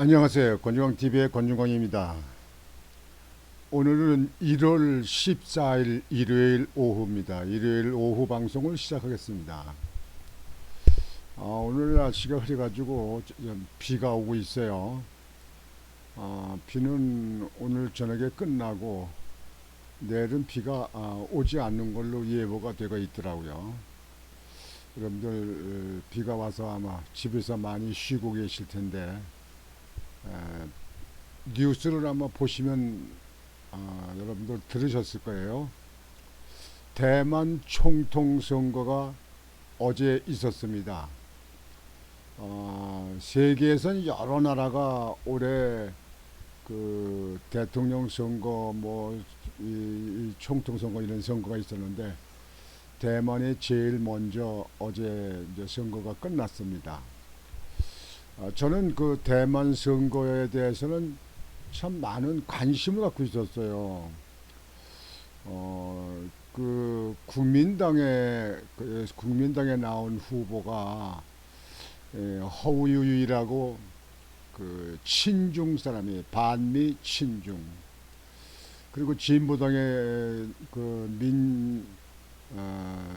안녕하세요. 권중광 TV의 권중광입니다. 오늘은 1월 14일 일요일 오후입니다. 일요일 오후 방송을 시작하겠습니다. 아, 오늘 날씨가 흐려가지고 좀 비가 오고 있어요. 아, 비는 오늘 저녁에 끝나고 내일은 비가 아, 오지 않는 걸로 예보가 되고 있더라고요. 여러분들 어, 비가 와서 아마 집에서 많이 쉬고 계실 텐데 에, 뉴스를 아마 보시면 아, 여러분들 들으셨을 거예요. 대만 총통 선거가 어제 있었습니다. 어, 세계에선 여러 나라가 올해 그 대통령 선거 뭐 이, 이 총통 선거 이런 선거가 있었는데 대만이 제일 먼저 어제 이제 선거가 끝났습니다. 어, 저는 그 대만 선거에 대해서는 참 많은 관심을 갖고 있었어요. 어, 그 국민당에 그 국민당에 나온 후보가 에, 허우유이라고 그 친중 사람이 반미 친중 그리고 진보당의 그민 어,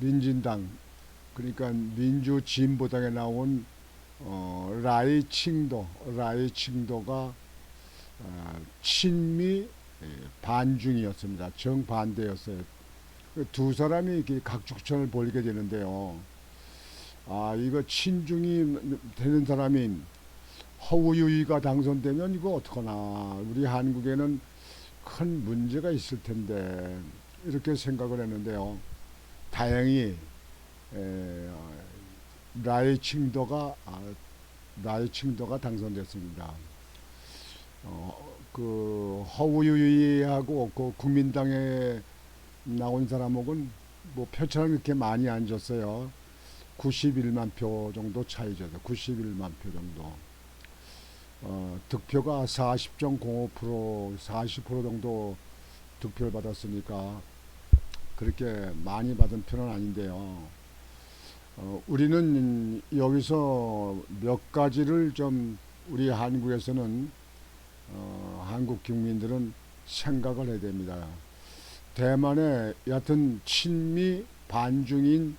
민진당 그러니까 민주 진보당에 나온 어, 라이 칭도 라이 칭도가 어, 친미 예, 반중이었습니다. 정반대였어요. 그두 사람이 이렇게 각축천을 벌이게 되는데요. 아 이거 친중이 되는 사람이 허우유이가 당선되면 이거 어떡하나 우리 한국에는 큰 문제가 있을 텐데 이렇게 생각을 했는데요. 다행히 에, 라이 칭도가 아, 라이 칭도가 당선됐습니다. 어, 그 허우유이하고 그 국민당에 나온 사람하고는 뭐 표처럼 이렇게 많이 안 졌어요. 91만 표 정도 차이죠. 91만 표 정도. 어, 득표가 40.05% 40% 정도 득표를 받았으니까 그렇게 많이 받은 편은 아닌데요. 어, 우리는 여기서 몇 가지를 좀 우리 한국에서는 어, 한국 국민들은 생각을 해야 됩니다. 대만에 여하튼 친미 반중인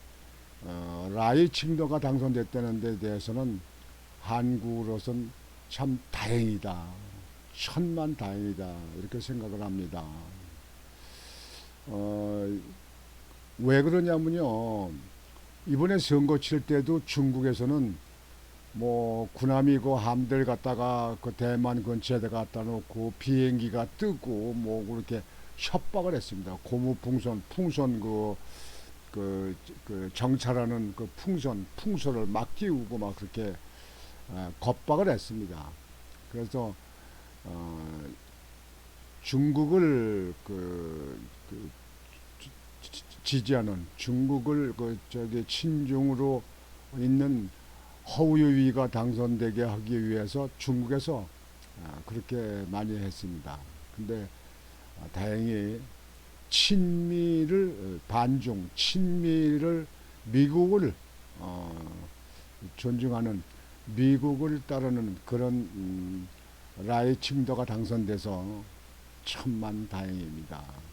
어, 라이 칭도가 당선됐다는 데 대해서는 한국으로선 참 다행이다. 천만 다행이다. 이렇게 생각을 합니다. 어, 왜 그러냐면요. 이번에 선거 칠 때도 중국에서는 뭐 군함이고 함대를 갖다가 그 대만 근처에다 갖다 놓고 비행기가 뜨고 뭐 그렇게 협박을 했습니다. 고무풍선, 풍선 그, 그, 그 정찰하는 그 풍선, 풍선을 막 띄우고 막 그렇게 어, 겁박을 했습니다. 그래서 어, 중국을 그, 그 지- 지- 지지하는 중국을 그 저기 친중으로 있는 허우유이가 당선되게 하기 위해서 중국에서 아, 그렇게 많이 했습니다. 근데 아, 다행히 친미를 어, 반중, 친미를 미국을 어, 존중하는 미국을 따르는 그런 음, 라이 칭도가 당선돼서 천만 다행입니다.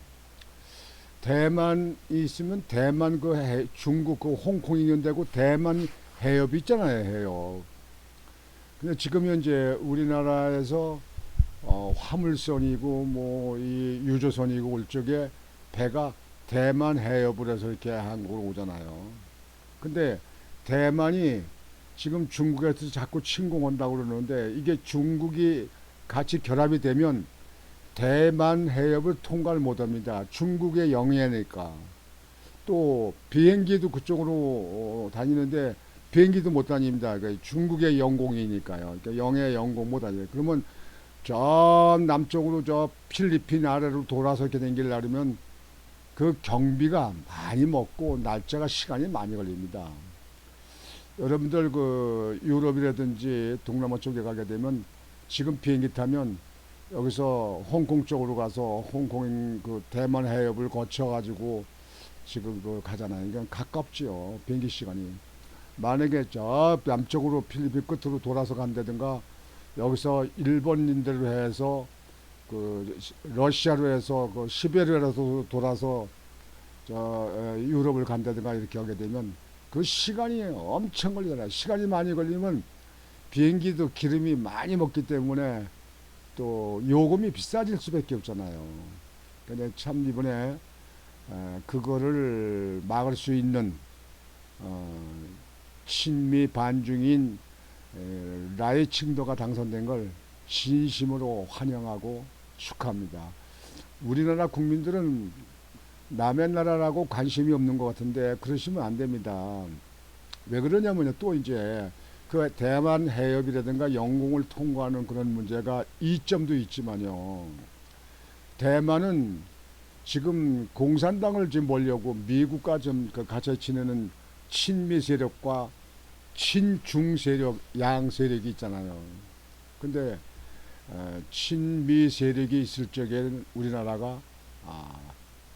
대만이 있으면 대만 그 해, 중국 그 홍콩이 있는데고 대만 해협이 있잖아요 해협. 근데 지금 현재 우리나라에서 어, 화물선이고 뭐 이 유조선이고 올 적에 배가 대만 해협을 해서 이렇게 한국으로 오잖아요. 근데 대만이 지금 중국에서 자꾸 침공한다고 그러는데 이게 중국이 같이 결합이 되면 대만 해협을 통과를 못 합니다. 중국의 영해니까. 또 비행기도 그쪽으로 어, 다니는데 비행기도 못 다닙니다. 그 중국의 영공이니까요. 그러니까 영해 영공 못 다녀요. 그러면 저 남쪽으로 저 필리핀 아래로 돌아서 이렇게 댕기려면 그 경비가 많이 먹고 날짜가 시간이 많이 걸립니다. 여러분들 그 유럽이라든지 동남아 쪽에 가게 되면 지금 비행기 타면 여기서 홍콩 쪽으로 가서 홍콩 그 대만 해협을 거쳐 가지고 지금 그 가잖아요. 그러니까 가깝지요. 비행기 시간이. 만약에 저 남쪽으로 필리핀 끝으로 돌아서 간다든가 여기서 일본인들로 해서 그 시- 러시아로 해서 그 시베리아로 돌아서 저 에, 유럽을 간다든가 이렇게 하게 되면 그 시간이 엄청 걸리잖아요. 시간이 많이 걸리면 비행기도 기름이 많이 먹기 때문에 또 요금이 비싸질 수밖에 없잖아요. 근데 참 이번에 에, 그거를 막을 수 있는 어, 친미 반중인 에, 라이 칭도가 당선된 걸 진심으로 환영하고 축하합니다. 우리나라 국민들은 남의 나라라고 관심이 없는 것 같은데 그러시면 안 됩니다. 왜 그러냐면요. 또 이제 그 대만 해협이라든가 영공을 통과하는 그런 문제가 이점도 있지만요. 대만은 지금 공산당을 지금 보려고 미국과 좀그 같이 지내는 친미 세력과 친중 세력 양 세력이 있잖아요. 근데 어, 친미 세력이 있을 적에는 우리나라가 아,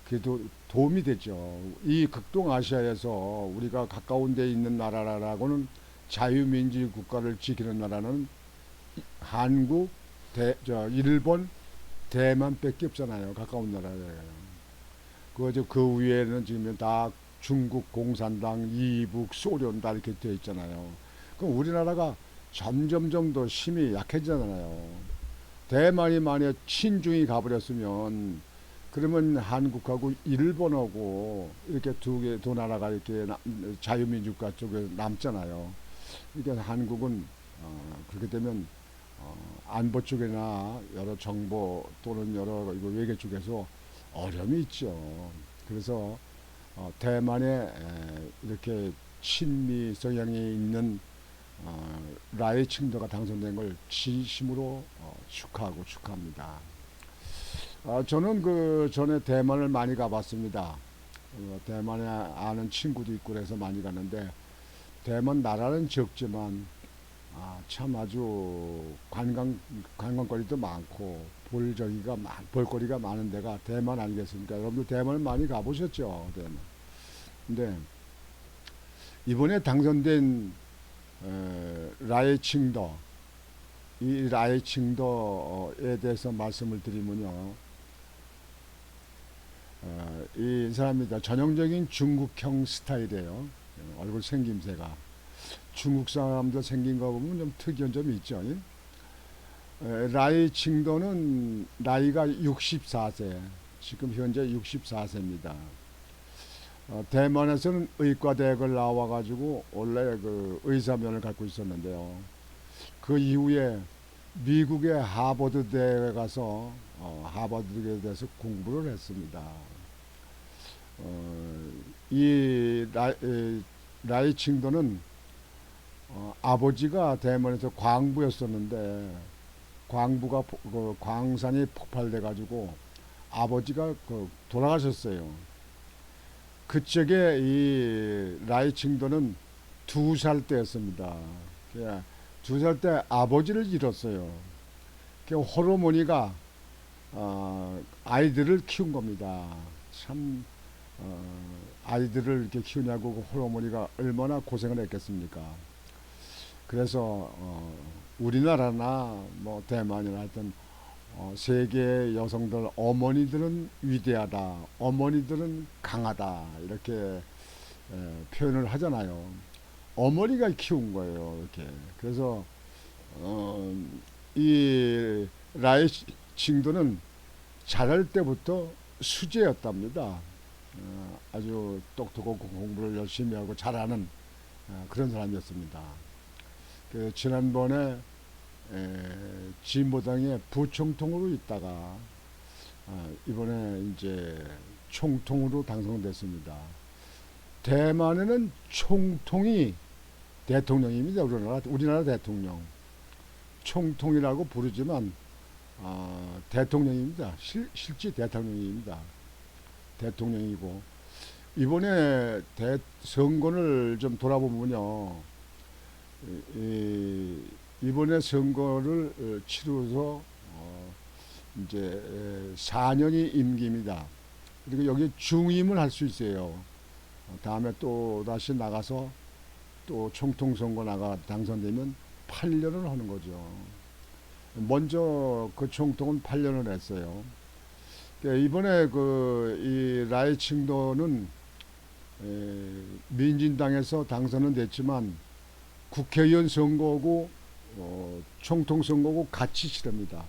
그래도 도움이 되죠. 이 극동 아시아에서 우리가 가까운 데 있는 나라라고는 자유민주주의 국가를 지키는 나라는 이- 한국, 대, 저 일본, 대만밖에 없잖아요. 가까운 나라에. 그저 그 위에는 지금 다 중국 공산당, 이북, 소련 다 이렇게 되어 있잖아요. 그럼 우리나라가 점점점 더 힘이 약해지잖아요. 대만이 만약 친중이 가버렸으면 그러면 한국하고 일본하고 이렇게 두 개 두 나라가 이렇게 나- 자유민주국가 쪽에 남잖아요. 그러니까 한국은 어, 그렇게 되면 어, 안보 쪽이나 여러 정보 또는 여러 이거 외교 쪽에서 어려움이 있죠. 그래서 어, 대만에 에, 이렇게 친미 성향이 있는 어, 라이 칭도가 당선된 걸 진심으로 어, 축하하고 축하합니다. 아, 저는 그 전에 대만을 많이 가봤습니다. 어, 대만에 아는 친구도 있고 그래서 많이 갔는데 대만 나라는 적지만 아, 참 아주 관광 관광거리도 많고 볼 저기가 많, 볼거리가 많은 데가 대만 아니겠습니까? 여러분들 대만을 많이 가보셨죠, 대만. 근데 이번에 당선된 에, 라이칭더 이 라이칭더에 대해서 말씀을 드리면요. 어, 이 사람이 다 전형적인 중국형 스타일이에요. 얼굴 생김새가. 중국 사람들 생긴 거 보면 좀 특이한 점이 있죠. 에, 라이 칭도는 나이가 64세, 지금 현재 64세입니다. 어, 대만에서는 의과대학을 나와가지고 원래 그 의사면을 갖고 있었는데요. 그 이후에 미국의 하버드 대에 가서 어, 하버드 대에 대해서 공부를 했습니다. 어, 이 라, 에, 라이 칭도는 어, 아버지가 대만에서 광부였었는데 광부가 포- 그 광산이 폭발돼 가지고 아버지가 그 돌아가셨어요. 그쪽에 이 라이칭도는 두 살 때였습니다. 두 살 때 아버지를 잃었어요. 그 호르몬이가 어, 아이들을 키운 겁니다. 참 어, 아이들을 이렇게 키우냐고 그 호르몬이가 얼마나 고생을 했겠습니까? 그래서 어, 우리나라나 뭐 대만이나 하여튼 어, 세계 여성들 어머니들은 위대하다, 어머니들은 강하다 이렇게 에, 표현을 하잖아요. 어머니가 키운 거예요, 이렇게. 그래서 어, 이 라이 칭도는 자랄 때부터 수재였답니다. 어, 아주 똑똑하고 공부를 열심히 하고 잘하는 어, 그런 사람이었습니다. 그 지난번에 에, 진보당의 부총통으로 있다가 어, 이번에 이제 총통으로 당선됐습니다. 대만에는 총통이 대통령입니다. 우리나라 우리나라 대통령 총통이라고 부르지만 어, 대통령입니다. 실, 실제 대통령입니다. 대통령이고 이번에 대, 선거를 좀 돌아보면요. 이, 이, 이번에 선거를 어, 치러서 어, 이제 에, 4년이 임기입니다. 그리고 여기 중임을 할 수 있어요. 어, 다음에 또 다시 나가서 또 총통선거 나가 당선되면 8년을 하는 거죠. 먼저 그 총통은 8년을 했어요. 그러니까 이번에 그 이 라이칭도는 에, 민진당에서 당선은 됐지만 국회의원 선거고 어, 총통 선거고 같이 치릅니다.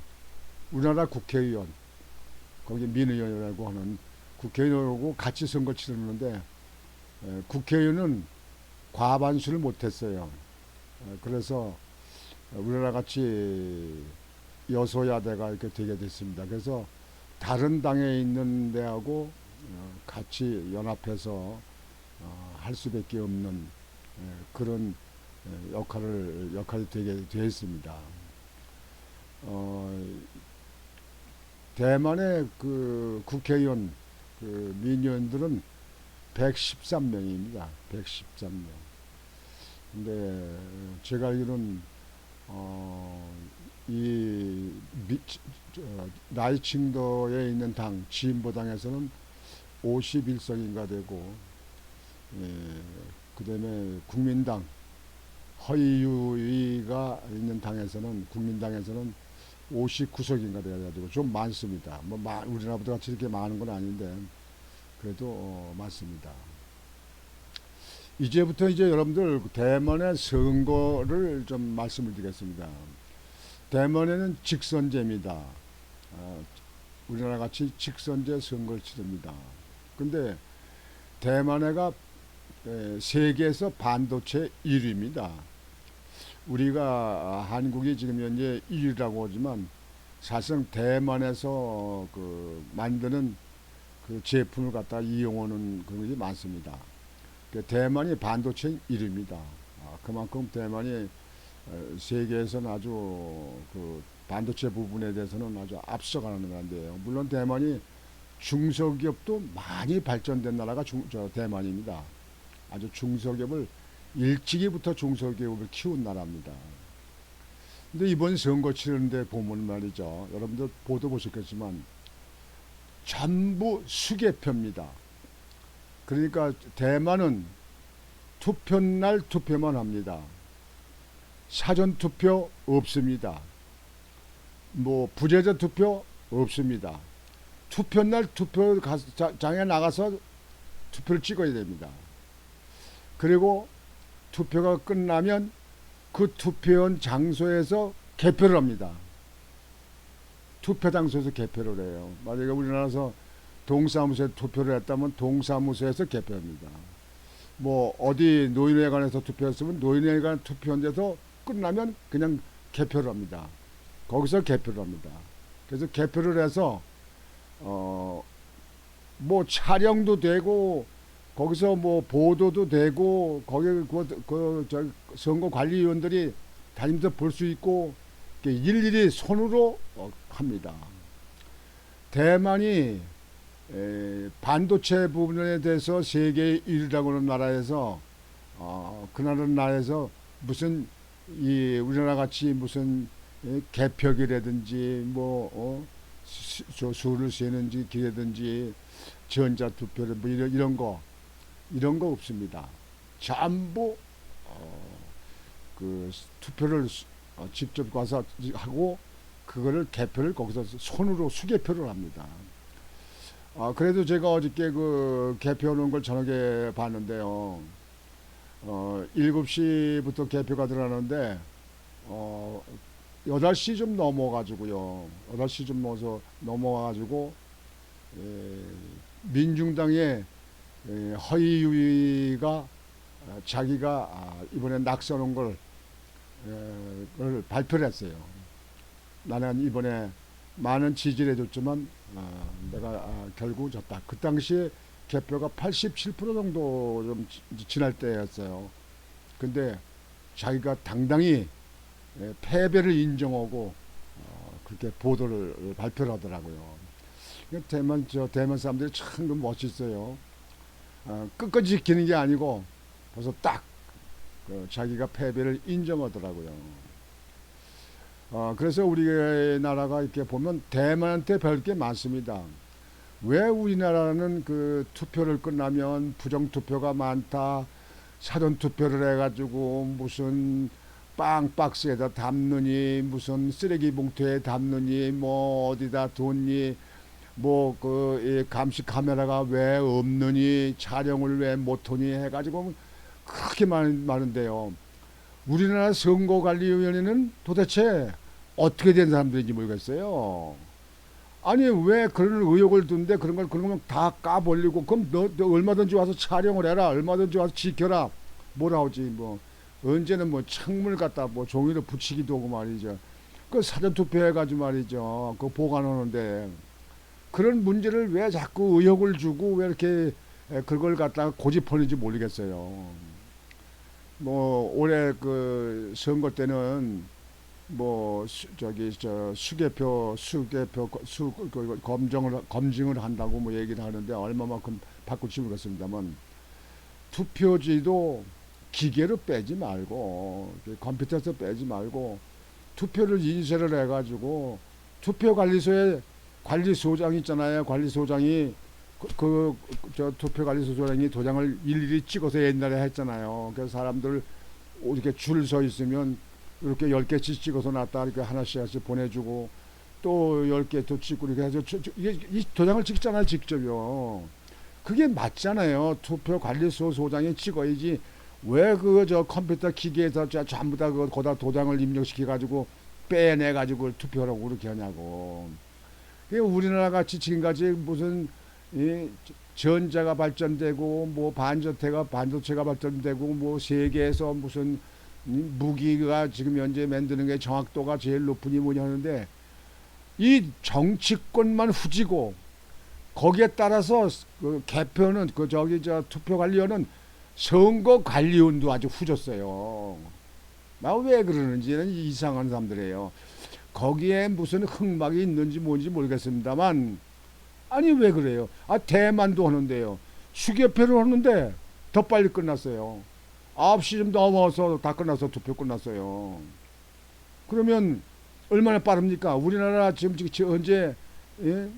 우리나라 국회의원 거기 민의원이라고 하는 국회의원하고 같이 선거 치르는데 에, 국회의원은 과반수를 못했어요. 에, 그래서 우리나라 같이 여소야대가 이렇게 되게 됐습니다. 그래서 다른 당에 있는 데하고 어, 같이 연합해서 어, 할 수밖에 없는 에, 그런 에, 역할을 역할이 되게 되었습니다. 어, 대만의 그 국회의원 그 민의원들은 113명입니다. 113명. 근데 제가 알기로는 어, 이 미, 저, 라이칭도에 있는 당 진보당에서는 51석인가 되고 예, 그다음에 국민당 허이유이가 있는 당에서는 국민당에서는 59석인가 돼가지고 좀 많습니다. 뭐 마, 우리나라보다 같이 이렇게 많은 건 아닌데 그래도 어, 많습니다. 이제부터 이제 여러분들 대만의 선거를 좀 말씀을 드리겠습니다. 대만에는 직선제입니다. 어, 우리나라 같이 직선제 선거를 치릅니다. 근데 대만해가 에, 세계에서 반도체 1위입니다. 우리가 한국이 지금 현재 1위라고 하지만 사실상 대만에서 어, 그 만드는 그 제품을 갖다 이용하는 그런 것이 많습니다. 그 대만이 반도체 1위입니다. 아, 그만큼 대만이 어, 세계에서는 아주 그 반도체 부분에 대해서는 아주 앞서가는 나라인데요. 물론 대만이 중소기업도 많이 발전된 나라가 중, 저 대만입니다. 아주 중소기업을 일찍이부터 중소기업을 키운 나라입니다. 근데 이번 선거 치르는데 보면 말이죠. 여러분들 보도 보셨겠지만 전부 수개표입니다. 그러니까 대만은 투표날 투표만 합니다. 사전 투표 없습니다. 뭐 부재자 투표 없습니다. 투표날 투표장에 나가서 투표를 찍어야 됩니다. 그리고 투표가 끝나면 그 투표원 장소에서 개표를 합니다. 투표 장소에서 개표를 해요. 만약에 우리나라에서 동사무소에 투표를 했다면 동사무소에서 개표합니다. 뭐 어디 노인회관에서 투표했으면 노인회관 투표원에서 끝나면 그냥 개표를 합니다. 거기서 개표를 합니다. 그래서 개표를 해서 어 뭐 촬영도 되고 거기서 뭐 보도도 되고 거기 그저 선거 관리위원들이 다니면서 볼 수 있고 일일이 손으로 어, 합니다. 대만이 에, 반도체 부분에 대해서 세계 1위라고 하는 나라에서 어, 그 나라 나라에서 무슨 이 우리나라 같이 무슨 예, 개표기라든지 뭐 어, 수, 수, 수를 세는지 기라든지 전자 투표를 뭐 이런 이런 거 이런 거 없습니다. 전부 어, 그 투표를 수- 어, 직접 가서 하고 그거를 개표를 거기서 손으로 수개표를 합니다. 아 그래도 제가 어저께 그 개표하는 걸 저녁에 봤는데요. 어 7시부터 개표가 들어가는데 어 8시 좀 넘어가지고요. 8시 좀 넘어서 넘어가지고 예, 민중당의 예, 허이유이가 아, 자기가 아, 이번에 낙선한 걸, 에, 걸 발표를 했어요. 나는 이번에 많은 지지를 해줬지만 아, 내가 아, 결국 졌다. 그 당시에 개표가 87% 정도 좀 지- 지날 때였어요. 근데 자기가 당당히 에, 패배를 인정하고 어, 그렇게 보도를 발표를 하더라고요. 그 대만 저 대만 사람들이 참그 멋있어요. 어, 끝까지 지키는 게 아니고 벌써 딱 그 자기가 패배를 인정하더라고요. 어, 그래서 우리나라가 이렇게 보면 대만한테 별게 많습니다. 왜 우리나라는 그 투표를 끝나면 부정 투표가 많다, 사전 투표를 해가지고 무슨 빵 박스에다 담느니 무슨 쓰레기 봉투에 담느니 뭐 어디다 뒀니 뭐그 감시 카메라가 왜 없느니 촬영을 왜 못하니 해가지고 그렇게 많, 많은데요. 우리나라 선거관리위원회는 도대체 어떻게 된 사람들인지 모르겠어요. 아니 왜 그런 의혹을 둔데 그런 걸 그런 걸다 까버리고 그럼 너, 너 얼마든지 와서 촬영을 해라. 얼마든지 와서 지켜라. 뭐라 하지 뭐. 언제는 뭐 창문을 갖다 뭐 종이로 붙이기도 하고 말이죠. 그 사전 투표해가지고 말이죠. 그 보관하는데. 그런 문제를 왜 자꾸 의혹을 주고 왜 이렇게 에, 그걸 갖다가 고집하는지 모르겠어요. 뭐 올해 그 선거 때는 뭐 수, 저기 저 수개표 수개표 거- 수 그, 검정을 검증을 한다고 뭐 얘기를 하는데 얼마만큼 바꿀지 모르겠습니다만 투표지도 기계로 빼지 말고 그 컴퓨터에서 빼지 말고 투표를 인쇄를 해가지고 투표관리소에 관리소장 있잖아요. 관리소장이 그 저 투표관리소장이 도장을 일일이 찍어서 옛날에 했잖아요. 그래서 사람들 이렇게 줄 서 있으면 이렇게 열 개씩 찍어서 놨다 이렇게 하나씩 하나씩 보내주고 또 열 개 또 찍고 이렇게 해서 저- 저- 이게 이 도장을 찍잖아요 직접요. 그게 맞잖아요. 투표 관리소 소장이 찍어야지 왜 그 저 컴퓨터 기계에서 저 전부 다그 거다 도장을 입력시켜 가지고 빼내 가지고 투표라고 그렇게 하냐고. 우리나라 같이 지금까지 무슨 이 전자가 발전되고 뭐 반도체가 반도체가 발전되고 뭐 세계에서 무슨 이 무기가 지금 현재 만드는 게 정확도가 제일 높으니 뭐냐 하는데 이 정치권만 후지고 거기에 따라서 그 개표는 그 저기 저 투표 관리원은 선거 관리원도 아주 후졌어요. 나 왜 그러는지는 이상한 사람들이에요. 거기에 무슨 흑막이 있는지 뭔지 모르겠습니다만 아니 왜 그래요? 아 대만도 하는데요. 수개표를 하는데 더 빨리 끝났어요. 9시 좀 넘어서 다 끝나서 투표 끝났어요. 그러면 얼마나 빠릅니까? 우리나라 지금 현재 예?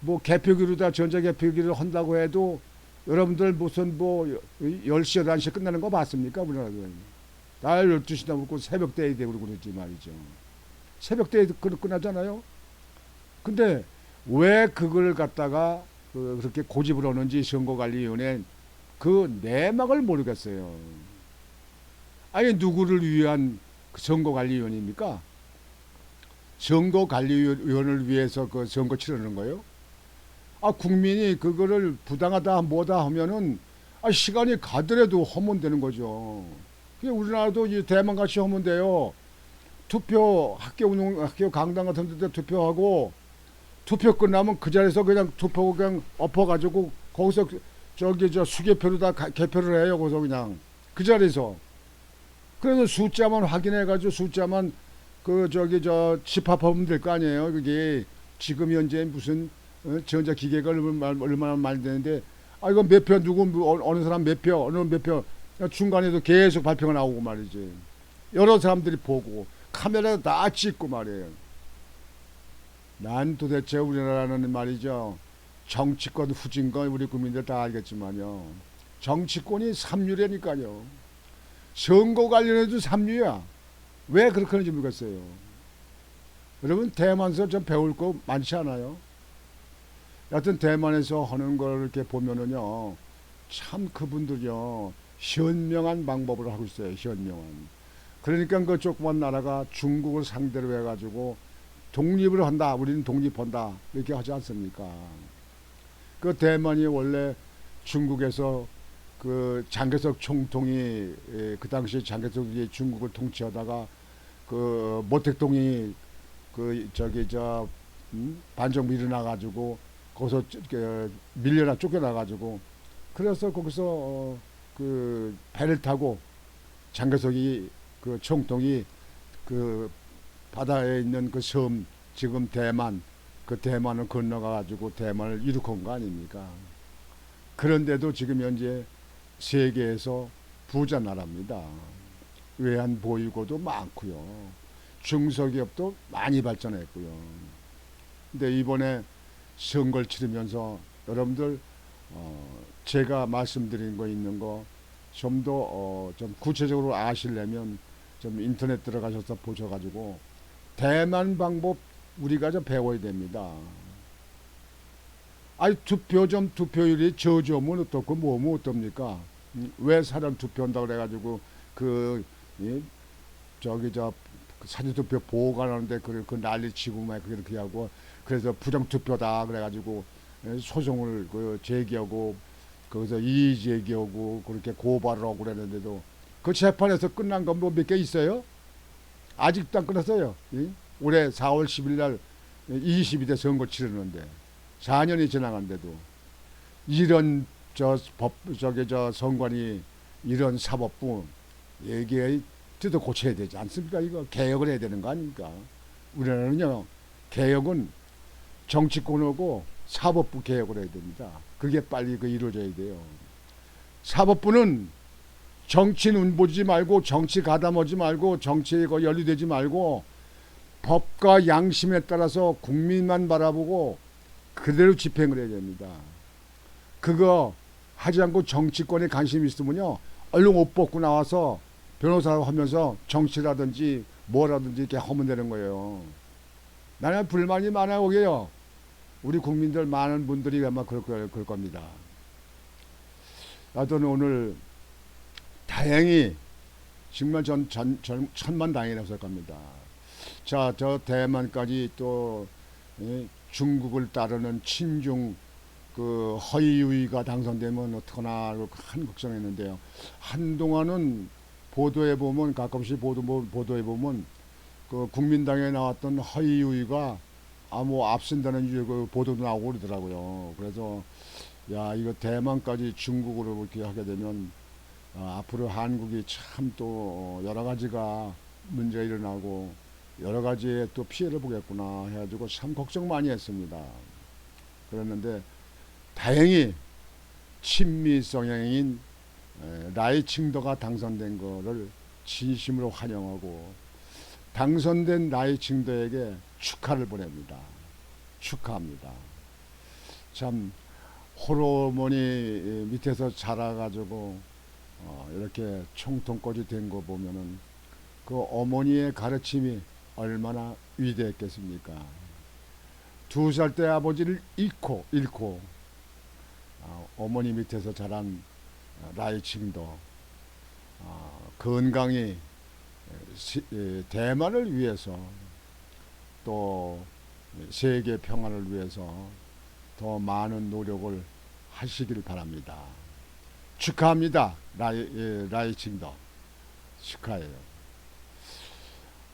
뭐 개표기로다 전자 개표기를 한다고 해도 여러분들 무슨 뭐 10시, 11시에 끝나는 거 봤습니까? 우리나라는. 다 12시 넘고 새벽대에 되고 그러지 말이죠. 새벽대에 끝- 끝나잖아요. 근데 왜 그걸 갖다가 그- 그렇게 고집을 하는지 선거관리위원회 그 내막을 모르겠어요. 아니 누구를 위한 그 선거관리위원입니까? 선거관리위원을 위해서 그 선거 치르는 거예요? 아 국민이 그거를 부당하다 뭐다 하면은 아 시간이 가더라도 하면 되는 거죠. 그게 우리나라도 이 대만 같이 하면 돼요. 투표 학교 운동 학교 강당 같은 데 투표하고 투표 끝나면 그 자리에서 그냥 투표 그냥 엎어가지고 거기서 저기 저 수개표로 다 가- 개표를 해요. 거기서 그냥 그 자리에서. 그래서 숫자만 확인해가지고 숫자만 그 저기 저 집합하면 될 거 아니에요. 그게 지금 현재 무슨 어, 전자 기계가 얼마나, 많이 되는데 아 이거 몇 표 누구 뭐, 어- 어느 사람 몇 표 어느 몇 표 중간에도 계속 발표가 나오고 말이지. 여러 사람들이 보고 카메라 다 찍고 말이에요. 난 도대체 우리나라는 말이죠. 정치권 후진 건 우리 국민들 다 알겠지만요. 정치권이 삼류라니까요. 선거 관련해도 삼류야. 왜 그렇게 하는지 모르겠어요. 여러분 대만에서 좀 배울 거 많지 않아요? 여하튼 대만에서 하는 걸 이렇게 보면은요. 참 그분들이요. 현명한 방법을 하고 있어요. 현명한. 그러니까 그 조그만 나라가 중국을 상대로 해가지고 독립을 한다. 우리는 독립한다. 이렇게 하지 않습니까? 그 대만이 원래 중국에서 그 장개석 총통이 예, 그 당시 장개석이 중국을 통치하다가 그 모택동이 그 저기 저 음? 반정 밀어나 가지고 거기서 쫓- 그 밀려나 쫓겨나 가지고 그래서 거기서 어, 그 배를 타고 장개석이 그 총통이 그 바다에 있는 그 섬 지금 대만 그 대만을 건너가 가지고 대만을 이룩한 거 아닙니까? 그런데도 지금 현재 세계에서 부자 나라입니다. 외환 보유고도 많고요. 중소기업도 많이 발전했고요. 근데 이번에 선거를 치르면서 여러분들 어 제가 말씀드린 거 있는 거 좀더 어, 좀 구체적으로 아시려면 좀 인터넷 들어가셔서 보셔가지고 대만 방법 우리가 좀 배워야 됩니다. 아니 투표 좀 투표율이 저조면 어떻고 뭐면 어떻습니까? 음, 왜 사전 투표한다 그래가지고 그 이, 저기 저 사전 투표 보호관하는데 그, 그 난리 치고 막 그렇게 하고 그래서 부정 투표다 그래가지고 예, 소송을 그 제기하고 거기서 이의 제기하고 그렇게 고발을 하고 그랬는데도 그 재판에서 끝난 건 뭐 몇 개 있어요? 아직도 안 끝났어요. 예? 올해 4월 10일 날 22대 선거 치르는데 4년이 지나간데도 이런 저 법 저기 저 선관위 이런 사법부 얘기에 뜯어 고쳐야 되지 않습니까? 이거 개혁을 해야 되는 거 아닙니까? 우리나라는요 개혁은 정치권하고 사법부 개혁을 해야 됩니다. 그게 빨리 그 이루어져야 돼요. 사법부는 정치 눈 보지 말고 정치 가담하지 말고 정치에 그 연루되지 말고 법과 양심에 따라서 국민만 바라보고 그대로 집행을 해야 됩니다. 그거 하지 않고 정치권에 관심 있으면요 얼른 옷 벗고 나와서 변호사 하면서 정치라든지 뭐라든지 이렇게 하면 되는 거예요. 나는 불만이 많아요, 오게요. 우리 국민들 많은 분들이 아마 그럴, 거- 그럴 겁니다. 나도 오늘 다행히 정말 전, 전, 전 천만 다행이라고 생각합니다. 자, 저 대만까지 또 예, 중국을 따르는 친중 그 허위유의가 당선되면 어떡하나 하고 큰 걱정했는데요. 한동안은 보도해 보면 가끔씩 보도 보도해 보면 그 국민당에 나왔던 허위유의가 아뭐 앞선다는 이제 그 보도도 나오고 그러더라고요. 그래서 야 이거 대만까지 중국으로 이렇게 하게 되면 아, 앞으로 한국이 참 또 여러 가지가 문제가 일어나고 여러 가지의 또 피해를 보겠구나 해가지고 참 걱정 많이 했습니다. 그랬는데 다행히 친미 성향인 에, 라이칭더가 당선된 거를 진심으로 환영하고 당선된 라이칭더에게 축하를 보냅니다. 축하합니다. 참 호르몬이 밑에서 자라가지고 어, 이렇게 총통까지 된 거 보면은 그 어머니의 가르침이 얼마나 위대했겠습니까? 두 살 때 아버지를 잃고 잃고 어, 어머니 밑에서 자란 어, 라이칭도 어, 건강히 대만을 위해서 또 세계 평화를 위해서 더 많은 노력을 하시길 바랍니다. 축하합니다. 라이, 예, 라이칭도 축하해요.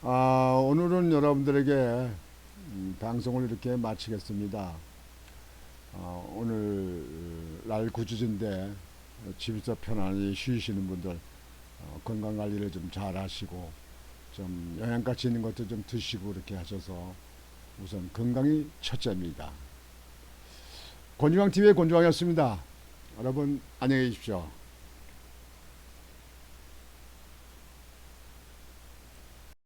아, 오늘은 여러분들에게 음, 방송을 이렇게 마치겠습니다. 아, 오늘 날 구주인데 집에서 편안히 쉬시는 분들 어, 건강 관리를 좀 잘 하시고 좀 영양가치 있는 것도 좀 드시고 이렇게 하셔서 우선 건강이 첫째입니다. 권중왕 TV의 권중왕이었습니다. 여러분 안녕히 계십시오.